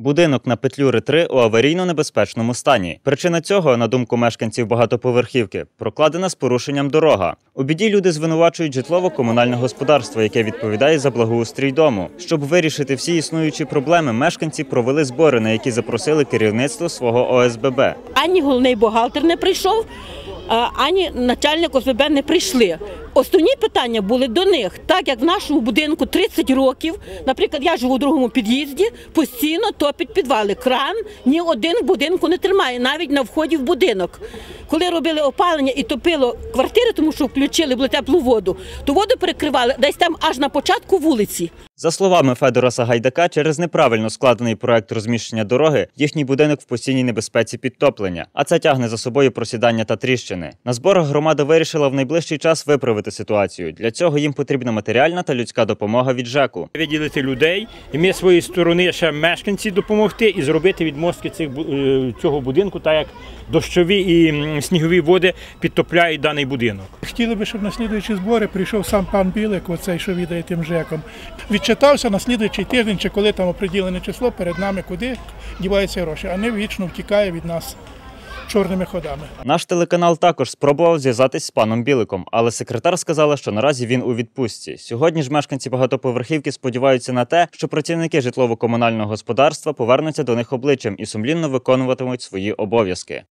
Будинок на Петлюри 3 у аварійно-небезпечному стані. Причина цього, на думку мешканців багатоповерхівки, прокладена з порушенням дорога. У біді люди звинувачують житлово-комунальне господарство, яке відповідає за благоустрій дому. Щоб вирішити всі існуючі проблеми, мешканці провели збори, на які запросили керівництво свого ОСББ. ані головний бухгалтер не прийшов, ані начальник ОСББ не прийшли. Основні питання були до них, так як в нашому будинку 30 років, наприклад, я живу у другому під'їзді, постійно топить підвали. Кран ні один будинку не тримає, навіть на вході в будинок. Коли робили опалення і топило квартири, тому що включили були теплу воду, то воду перекривали десь там аж на початку вулиці. За словами Федора Сагайдака, через неправильно складений проект розміщення дороги, їхній будинок в постійній небезпеці підтоплення, а це тягне за собою просідання та тріщини. На зборах громада вирішила в найближчий час виправити ситуацію. Для цього їм потрібна матеріальна та людська допомога від ЖЕКу. виділити людей, і ми своєї сторони ще мешканці допомогти і зробити відмостки цих бу- е, цього будинку, так як дощові і снігові води підтопляють даний будинок. Хотіли би, щоб на слідуючі збори прийшов сам пан Білик, оцей, що відає тим ЖЕКом. Відчитався на слідуючий тиждень, чи коли там оприділене число перед нами, куди діваються гроші, а не вічно втікає від нас чорними ходами. Наш телеканал також спробував зв'язатись з паном Біликом, але секретар сказала, що наразі він у відпустці. Сьогодні ж мешканці багатоповерхівки сподіваються на те, що працівники житлово-комунального господарства повернуться до них обличчям і сумлінно виконуватимуть свої обов'язки.